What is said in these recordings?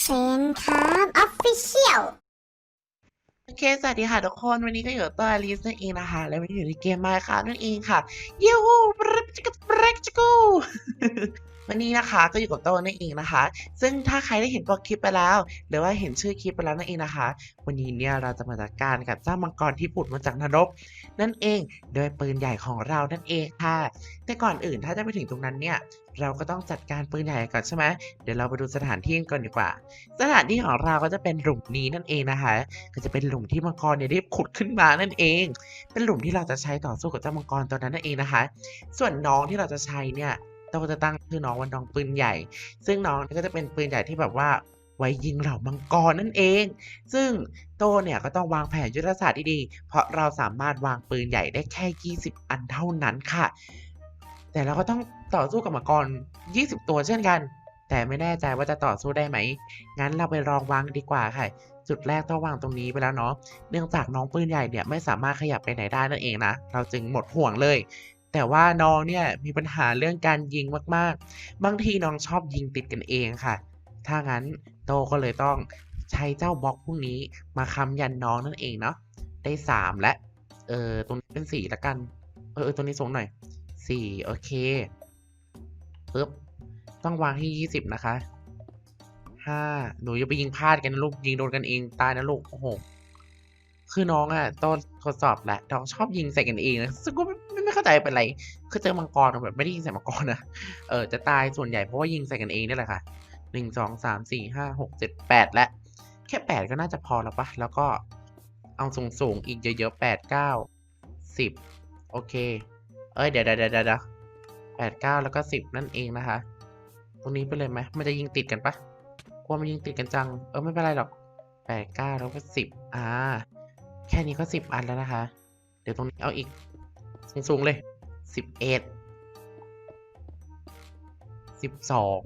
เซนครับออฟฟิเชียลโอเค สวัสดีค่ะทุกคน วันนี้ก็อยู่ตัวอลิสนั่นเองนะคะ และวันนี้อยู่ในเกมมาค่ะนั่นเองค่ะยูฮูบรกจิกบรกจิกู วันนี้นะคะก็อยู่กับโต้นั่นเองนะคะ ซึ่งถ้าใครได้เห็นตัวคลิปไปแล้ว หรือว่าเห็นชื่อคลิปไปแล้วนั่นเองนะคะ วันนี้เนี่ยเราจะมาจัดการกับเจ้ามังกรที่ผุดมาจากนรก นั่นเองโดยปืนใหญ่ของเรานั่นเองค่ะ แต่ก่อนอื่นถ้าจะไปถึงตรงนั้นเนี่ยเราก็ต้องจัดการปืนใหญ่ก่อนใช่ไหมเดี๋ยวเราไปดูสถานที่กันก่อนดีกว่า สถานที่ของเราก็จะเป็นหลุมนี้นั่นเองนะคะ ก็จะเป็นหลุมที่มังกรเนี่ยได้ขุดขึ้นมานั่นเอง เป็นหลุมที่เราจะใช้ต่อสู้กับเจ้ามังกรตัวนั้นนั่นเองนะคะ ส่วนน้องที่เราจะใช้เนี่ย เราจะตั้งชื่อน้องว่าน้องปืนใหญ่ ซึ่งน้องก็จะเป็นปืนใหญ่ที่แบบว่าไว้ยิงเหล่ามังกรนั่นเอง ซึ่งโตเนี่ยก็ต้องวางแผนยุทธศาสตร์ที่ดีเพราะเราสามารถวางปืนใหญ่ได้แค่ 20 อันเท่านั้นค่ะ แต่เราก็ต้องต่อสู้กับมังกร 20 ตัวเช่นกัน แต่ไม่แน่ใจว่าจะต่อสู้ได้ไหม งั้นเราไปลองวางดีกว่าค่ะ จุดแรกต้องวางตรงนี้ไปแล้วเนาะ เนื่องจากน้องปืนใหญ่เนี่ยไม่สามารถขยับไปไหนได้นั่นเองนะ เราจึงหมดห่วงเลย แต่ว่าน้องเนี่ยมีปัญหาเรื่องการยิงมากๆ บางทีน้องชอบยิงติดกันเองค่ะ ถ้างั้นโตก็เลยต้องใช้เจ้าบล็อกพวกนี้มาค้ำยันน้องนั่นเองเนาะ ได้สามและ เออตรงนี้เป็นสี่ละกัน เออตรงนี้สูงหน่อยสี่โอเคปึ๊บ ต้องวางที่ยี่สิบนะคะห้าหนูอย่าไปยิงพลาดกันนะลูก ยิงโดนกันเองตายนะลูก โอ้โห คือน้องอะต้นทดสอบแหละน้องชอบยิงใส่กันเองนะซึ่งก็ ไม่เข้าใจเป็นไรคือเจอมังกรแบบไม่ได้ยิงใส่มังกรนะเออจะตายส่วนใหญ่เพราะว่ายิงใส่กันเองนี่แหละค่ะหนึ่งสองสามสี่ห้าหกเจ็ดแปดและ แค่แปดก็น่าจะพอแล้วปะแล้วก็เอาสูงสูงๆอีกเยอะๆแปดเก้าสิบโอเค เอ้ยเดี๋ยวเดี๋ยวเดี๋ยวเดี๋ยวแปดเก้าแล้วก็สิบนั่นเองนะคะ ตรงนี้ไปเลยไหมมันจะยิงติดกันปะกลัวมันยิงติดกันจัง เออไม่เป็นไรหรอกแปดเก้าแล้วก็สิบอ่า แค่นี้ก็สิบอันแล้วนะคะ เดี๋ยวตรงนี้เอาอีก สูงๆเลยสิบเอ็ดสิบสอง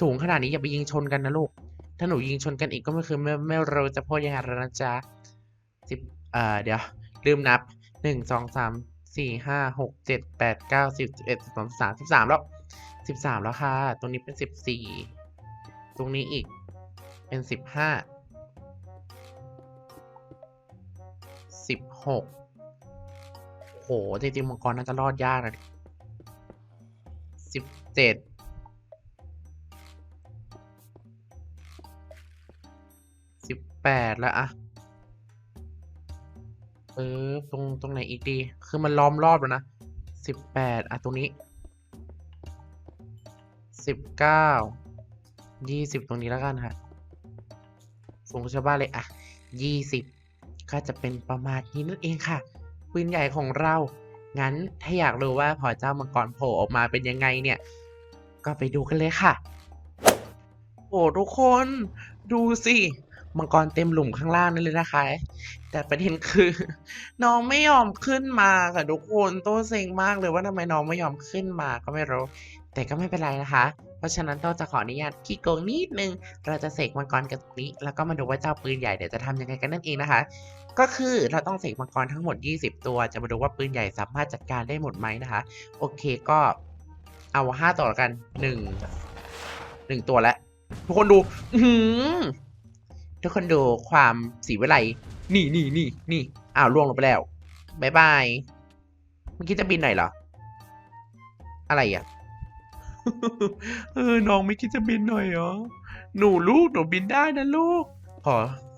สูงขนาดนี้อย่าไปยิงชนกันนะลูก ถ้าหนูยิงชนกันอีกก็ไม่คือไม่ไม่เรู้จะพูดยังไงแล้วนะจ๊ะสิบเอ่อเดี๋ยว ลืมนับหนึ่งสองสามสี่ห้าหกเจ็ดแปดเก้าสิบสิบเอ็ดสิบสองสามสิบสามแล้วสิบสามแล้วค่ะ ตรงนี้เป็นสิบสี่ตรงนี้อีกเป็นสิบห้าสิบหก โหจริงๆมังกรน่าจะรอดยากนะสิบเจ็ดสิบแปดแล้วอะเออตรงตรงไหนอีกดี คือมันล้อมรอบแล้วนะสิบแปดอะตรงนี้สิบเก้ายี่สิบตรงนี้แล้วกันค่ะสูงชาวบ้านเลยอะยี่สิบก็จะเป็นประมาณนี้นั่นเองค่ะ ปืนใหญ่ของเรา งั้นถ้าอยากรู้ว่าพอเจ้ามังกรโผล่ออกมาเป็นยังไงเนี่ย ก็ไปดูกันเลยค่ะ โอ้ทุกคนดูสิมังกรเต็มหลุมข้างล่างนั่นเลยนะคะ แต่ประเด็นคือ น้องไม่ยอมขึ้นมาค่ะทุกคนโต้เซ็งมากเลยว่าทำไมน้องไม่ยอมขึ้นมาก็ไม่รู้ แต่ก็ไม่เป็นไรนะคะ เพราะฉะนั้นโต้จะขออนุญาตขี้โกงนิดนึง เราจะเสกมังกรกันตรงนี้ แล้วก็มาดูว่าเจ้าปืนใหญ่เดี๋ยวจะทำยังไงกันนั่นเองนะคะ ก็คือเราต้องเสกมังกรทั้งหมด 20 ตัว จะมาดูว่าปืนใหญ่สามารถจัดการได้หมดไหมนะคะ โอเคก็เอาห้าตัวกันหนึ่งหนึ่งตัวแล้วทุกคนดูทุกคนดูความสีวิไลนี่นี่นี่นี่อ้าวล่วงลงไปแล้วบายบายเมื่อกี้จะบินหน่อยเหรอ อะไรอะเออน้องไม่คิดจะบินหน่อยเหรอ หนูลูกหนูบินได้นะลูก ขอ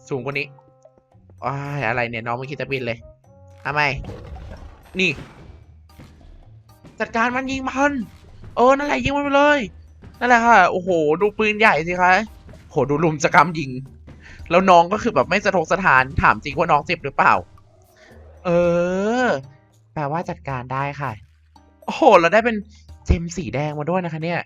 สูงกว่านี้ อ้ายอะไรเนี่ยน้องไม่คิดจะบินเลยทำไม นี่ จัดการมันยิงมันเออนั่นแหละยิงมันไปเลย นั่นแหละค่ะ โอ้โห ดูปืนใหญ่สิคะโหดูลุมสกรรมยิง แล้วน้องก็คือแบบไม่สะทกสถานถามจริงว่าน้องเจ็บหรือเปล่า เออแปลว่าจัดการได้ค่ะ โอ้โห เราได้เป็นเจมสีแดงมาด้วยนะคะเนี่ย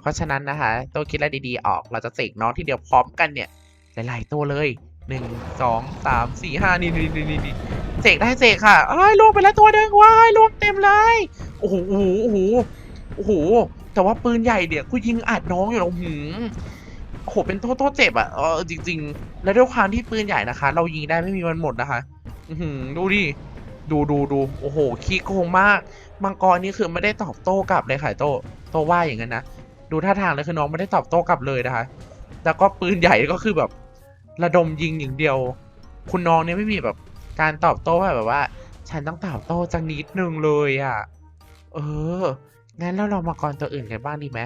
เพราะฉะนั้นนะคะ ตัวคิดอะไรดีๆออก เราจะเสกน้องที่เดียวพร้อมกันเนี่ย หลาย ๆ ตัวเลย หนึ่งสองสามสี่ห้านี่นี่นี่นี่เสกได้เสกค่ะอ้ายล่วงไปแล้วตัวหนึ่งว้ายล่วงเต็มเลยโอ้โหโอ้โหโอ้โหโอ้โหแต่ว่าปืนใหญ่เนี่ยวกูยิงอัดน้องอยู่แล้วหืมโอ้โหเป็นโทษโทษเจ็บอะเออจริง ๆ แล้วด้วยความที่ปืนใหญ่นะคะ เรายิงได้ไม่มีวันหมดนะคะ อืดูดิดูดูดูโอ้โหขี้โกงมากมังกรนี่คือไม่ได้ตอบโต้กลับเลยค่ะโตโตว่าอย่างนั้นนะดูท่าทางเลยคือน้องไม่ได้ตอบโต้กลับเลยนะคะ แล้วก็ปืนใหญ่ก็คือแบบ ระดมยิงอย่างเดียว คุณน้องเนี่ยไม่มีแบบการตอบโต้แบบว่า ฉันต้องตอบโต้จังนิดนึงเลยอะ่ะ เออ งั้นเราลองมังกรตัวอื่นกันบ้างดีไหม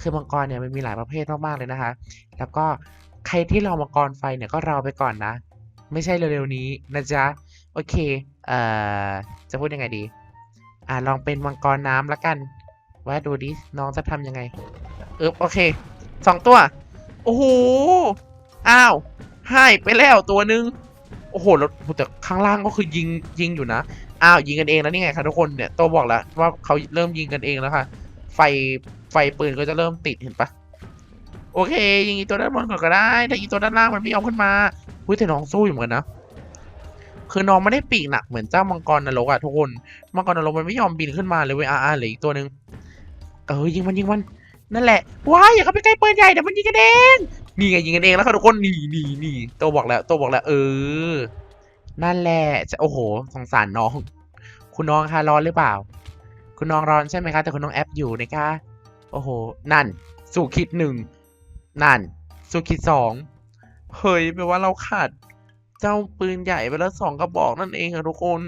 คือมังกรเนี่ยมันมีหลายประเภทมากๆเลยนะคะ แล้วก็ใครที่รอมังกรไฟเนี่ยก็รอไปก่อนนะ ไม่ใช่เร็วๆนี้นะจ๊ะ โอเค เอ่อ จะพูดยังไงดี อ่าลองเป็นมังกรน้ำละกัน ว่าดูดิ น้องจะทำยังไงเออโอเคสองตัว โอ้โห อ้าว หายไปแล้วตัวหนึ่งโอ้โหแล้วแต่ข้างล่างก็คือยิงยิงอยู่นะ อ้าวยิงกันเองแล้วนี่ไงคะทุกคนเนี่ยโตบอกแล้วว่าเขาเริ่มยิงกันเองแล้วค่ะ ไฟไฟปืนก็จะเริ่มติดเห็นปะโอเค ยิงอีตัวด้านบนก่อนก็ได้ ถ้าอีตัวด้านล่างมันไม่ยอมขึ้นมาอุ้ยแต่น้องสู้อยู่เหมือนกันนะ คือน้องไม่ได้ปีกหนักเหมือนเจ้ามังกรนรกอะทุกคน มังกรนรกมันไม่ยอมบินขึ้นมาเลยเว้ยอาอาเหลืออีกตัวหนึ่งเออยิงมันยิงมันนั่นแหละว้ายอย่าเข้าไปใกล้ปืนใหญ่เดี๋ยวมันยิงกันเอง นี่ไงยิงกันเองแล้วค่ะทุกคนนี่นี่นี่โตบอกแล้วโตบอกแล้ว เออ นั่นแหละจะโอ้โหสงสารน้อง คุณน้องคะร้อนหรือเปล่า คุณน้องร้อนใช่ไหมคะ แต่คุณน้องแอปอยู่นะคะ โอ้โห นั่น สู่คิดหนึ่งนั่น สู่คิดสองเฮ้ยแปลว่าเราขาดเจ้าปืนใหญ่ไปแล้วสองกระบอกนั่นเองอะทุกคน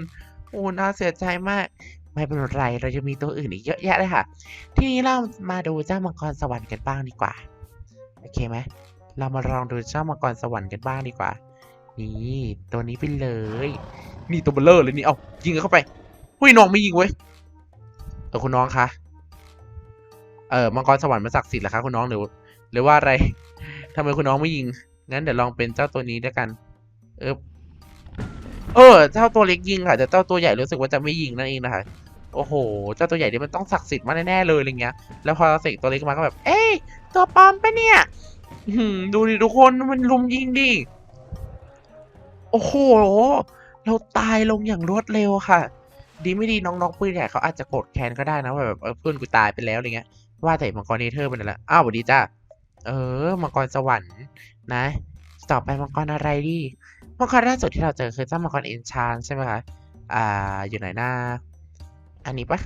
โอ้น่าเสียใจมากไม่เป็นไร เราจะมีตัวอื่นอีกเยอะแยะเลยค่ะ ทีนี้เรามาดูเจ้ามังกรสวรรค์กันบ้างดีกว่า โอเคไหม เรามาลองดูเจ้ามังกรสวรรค์กันบ้างดีกว่า นี่ตัวนี้ไปเลย นี่ตัวเบลเลอร์เลยนี่ เอายิงเข้าไปหุ้ยน้องไม่ยิงเว้ยเออคุณน้องคะเออมังกรสวรรค์มันศักดิ์สิทธิ์เหรอคะคุณน้องหรือหรือว่าอะไรทำไมคุณน้องไม่ยิง งั้นเดี๋ยวลองเป็นเจ้าตัวนี้ด้วยกัน เออเออ เจ้าตัวเล็กยิงค่ะ แต่เจ้าตัวใหญ่รู้สึกว่าจะไม่ยิงนั่นเองนะคะ โอ้โห เจ้าตัวใหญ่นี่มันต้องศักดิ์สิทธิ์มากแน่ๆเลยอะไรเงี้ย แล้วพอเสกตัวเล็กมาก็แบบ เอ้ย ตัวปลอมปะเนี่ย หือดูดิทุกคนมันลุมยิงดิ โอ้โห เราตายลงอย่างรวดเร็วค่ะ ดีไม่ดีน้องๆปืนใหญ่เขาอาจจะโกรธแค้นก็ได้นะแบบเออเพื่อนกูตายไปแล้วอะไรเงี้ย ว่าแต่มังกรเนเธอร์เป็นอะไรอ้าวสวัสดีจ้าเออ มังกรสวรรค์นะ ต่อไปมังกรอะไรดี มังกรล่าสุดที่เราเจอคือเจ้ามังกรเอนชานใช่ไหมคะ อ่า อยู่ไหนหน้า อันนี้ปะ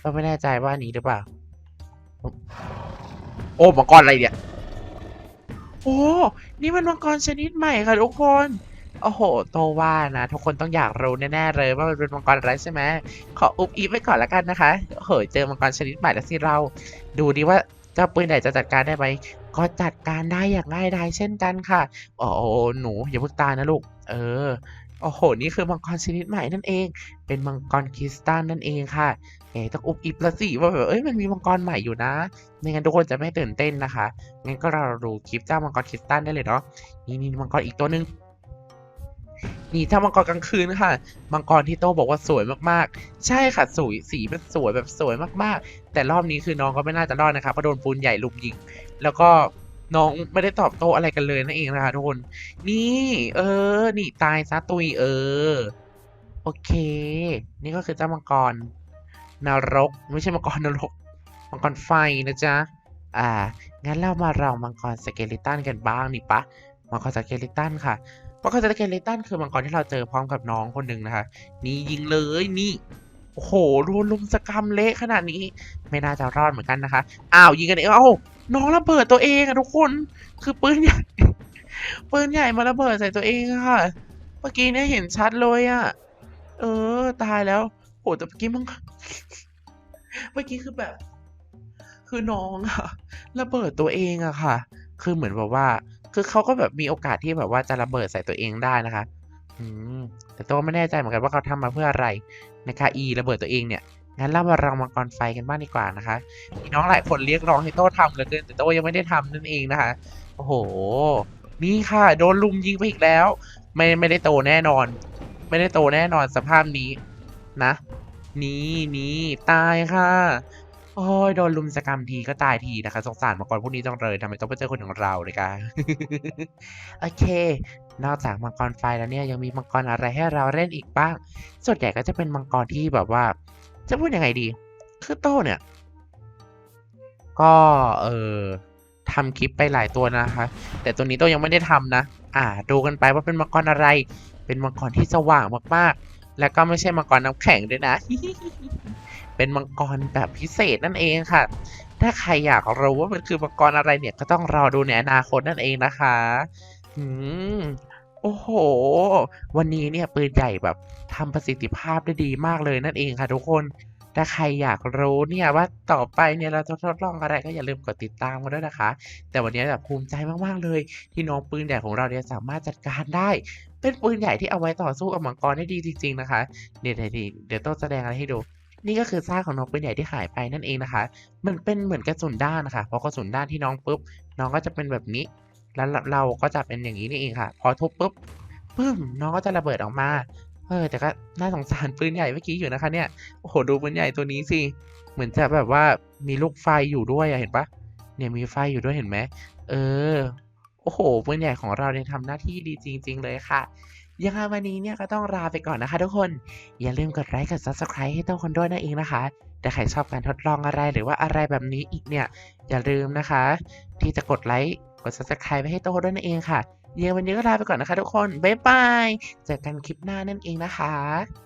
เราไม่แน่ใจว่าอันนี้หรือเปล่า โอ้มังกรอะไรเนี่ย โอ้ นี่มันมังกรชนิดใหม่ค่ะทุกคน โอ้โห โตว่านะ ทุกคนต้องอยากรู้แน่ๆเลยว่ามันเป็นมังกรอะไรใช่ไหม ขออุบอีฟไว้ก่อนละกันนะคะเฮ้ยเจอมังกรชนิดใหม่แล้วสิเรา ดูดิว่าเจ้าปืนไหนจะจัดการได้ไหม ก็จัดการได้อย่างง่ายดายเช่นกันค่ะ โอ้โหหนูอย่าเพิ่งตายนะลูก เออ โอ้โห นี่คือมังกรชนิดใหม่นั่นเอง เป็นมังกรคริสตัลนั่นเองค่ะเอ๋ต้องอุบอิบละสิว่าแบบเอ้ยมันมีมังกรใหม่อยู่นะ ไม่งั้นทุกคนจะไม่ตื่นเต้นนะคะ งั้นก็เราดูคลิปเจ้ามังกรคริสตัลได้เลยเนาะ นี่นี่มังกรอีกตัวหนึ่งนี่ถ้ามังกรกลางคืนค่ะ มังกรที่โต้บอกว่าสวยมากๆ ใช่ค่ะสวยสีมันสวยแบบสวยมากๆ แต่รอบนี้คือน้องก็ไม่น่าจะรอดนะคะเพราะโดนปูนใหญ่ลุมยิง แล้วก็ น้องไม่ได้ตอบโต้อะไรกันเลยนั่นเองนะคะทุกคน นี่ เออ นี่ตายซะตุยเออ โอเค นี่ก็คือเจ้ามังกรนรก ไม่ใช่มังกรนรก มังกรไฟนะจ๊ะ อ่า งั้นเรามาลองมังกรสเกลิตันกันบ้างนี่ปะ มังกรสเกลิตันค่ะมังกรสเกลิตันคือมังกรที่เราเจอพร้อมกับน้องคนหนึ่งนะคะ นี่ยิงเลยนี่ โอ้โหโดนลุมสกรรมเละขนาดนี้ ไม่น่าจะรอดเหมือนกันนะคะ อ้าวยิงกันเองเอ้าน้องระเบิดตัวเองอะทุกคน คือปืนใหญ่ปืนใหญ่มาระเบิดใส่ตัวเองอะค่ะ เมื่อกี้เนี่ยเห็นชัดเลยอะเออ ตายแล้วโหแต่เมื่อกี้มันเมื่อกี้คือแบบ คือน้องอะระเบิดตัวเองอะค่ะ คือเหมือนแบบว่า คือเขาก็แบบมีโอกาสที่แบบว่าจะระเบิดใส่ตัวเองได้นะคะ แต่โตไม่แน่ใจเหมือนกันว่าเขาทำมาเพื่ออะไรนะคะอีระเบิดตัวเองเนี่ยงั้นเรามาลองมังกรไฟกันบ้างดีกว่านะคะมีน้องหลายคนเรียกร้องให้โต้ทำเหลือเกินแต่โต้ยังไม่ได้ทำนั่นเองนะคะโอ้โห นี่ค่ะ โดนลุมยิงไปอีกแล้ว ไม่ไม่ได้โตแน่นอน ไม่ได้โตแน่นอนสภาพนี้นะ นี่นี่ตายค่ะ โอ้ยโดนลุมสกรรมทีก็ตายทีนะคะสงสารมังกรพวกนี้จังเลยทำไมต้องไปเจอคนอย่างเราเลยกันโอเค นอกจากมังกรไฟแล้วเนี่ยยังมีมังกรอะไรให้เราเล่นอีกบ้าง ส่วนใหญ่ก็จะเป็นมังกรที่แบบว่า จะพูดยังไงดี คือโต้เนี่ย ก็เออทำคลิปไปหลายตัวนะคะ แต่ตัวนี้โต้ยังไม่ได้ทำนะ อ่า ดูกันไปว่าเป็นมังกรอะไร เป็นมังกรที่สว่างมากๆ แล้วก็ไม่ใช่มังกรน้ำแข็งด้วยนะ เป็นมังกรแบบพิเศษนั่นเองค่ะ ถ้าใครอยากรู้ว่ามันคือมังกรอะไรเนี่ยก็ต้องรอดูในอนาคตนั่นเองนะคะอืมโอ้โห วันนี้เนี่ยปืนใหญ่แบบทำประสิทธิภาพได้ดีมากเลยนั่นเองค่ะทุกคน ถ้าใครอยากรู้เนี่ยว่าต่อไปเนี่ยเราจะทดลองอะไรก็อย่าลืมกดติดตามกันด้วยนะคะ แต่วันนี้แบบภูมิใจมากๆเลย ที่น้องปืนใหญ่ของเราเนี่ยสามารถจัดการได้ เป็นปืนใหญ่ที่เอาไว้ต่อสู้กับมังกรได้ดีจริงๆนะคะเดี๋ยวเดี๋ยวเดี๋ยวต้องแสดงอะไรให้ดู นี่ก็คือซากของน้องปืนใหญ่ที่หายไปนั่นเองนะคะ มันเป็นเหมือนกระสุนด้านนะคะพอกระสุนด้านที่น้องปุ๊บน้องก็จะเป็นแบบนี้ แล้วเราเราก็จะเป็นอย่างนี้นี่เองค่ะ พอทุบปุ๊บปึ้มน้องก็จะระเบิดออกมาเออแต่ก็น่าสงสารปืนใหญ่เมื่อกี้อยู่นะคะเนี่ยโอ้โหดูปืนใหญ่ตัวนี้สิเหมือนจะแบบว่ามีลูกไฟอยู่ด้วยอะเห็นปะเนี่ยมีไฟอยู่ด้วยเห็นไหมเออ โอ้โหปืนใหญ่ของเราเนี่ยทำหน้าที่ดีจริง ๆ เลยค่ะ ยังไงวันนี้เนี่ยก็ต้องลาไปก่อนนะคะทุกคน อย่าลืมกดไลค์กด subscribe ให้เตัวคนด้วยนั่นเองนะคะแต่ใครชอบการทดลองอะไรหรือว่าอะไรแบบนี้อีกเนี่ย อย่าลืมนะคะ ที่จะกดไลค์กด subscribe ไปให้โตด้วยนั่นเองค่ะยังไงวันนี้ก็ลาไปก่อนนะคะทุกคน บ๊ายบาย เจอกันคลิปหน้านั่นเองนะคะ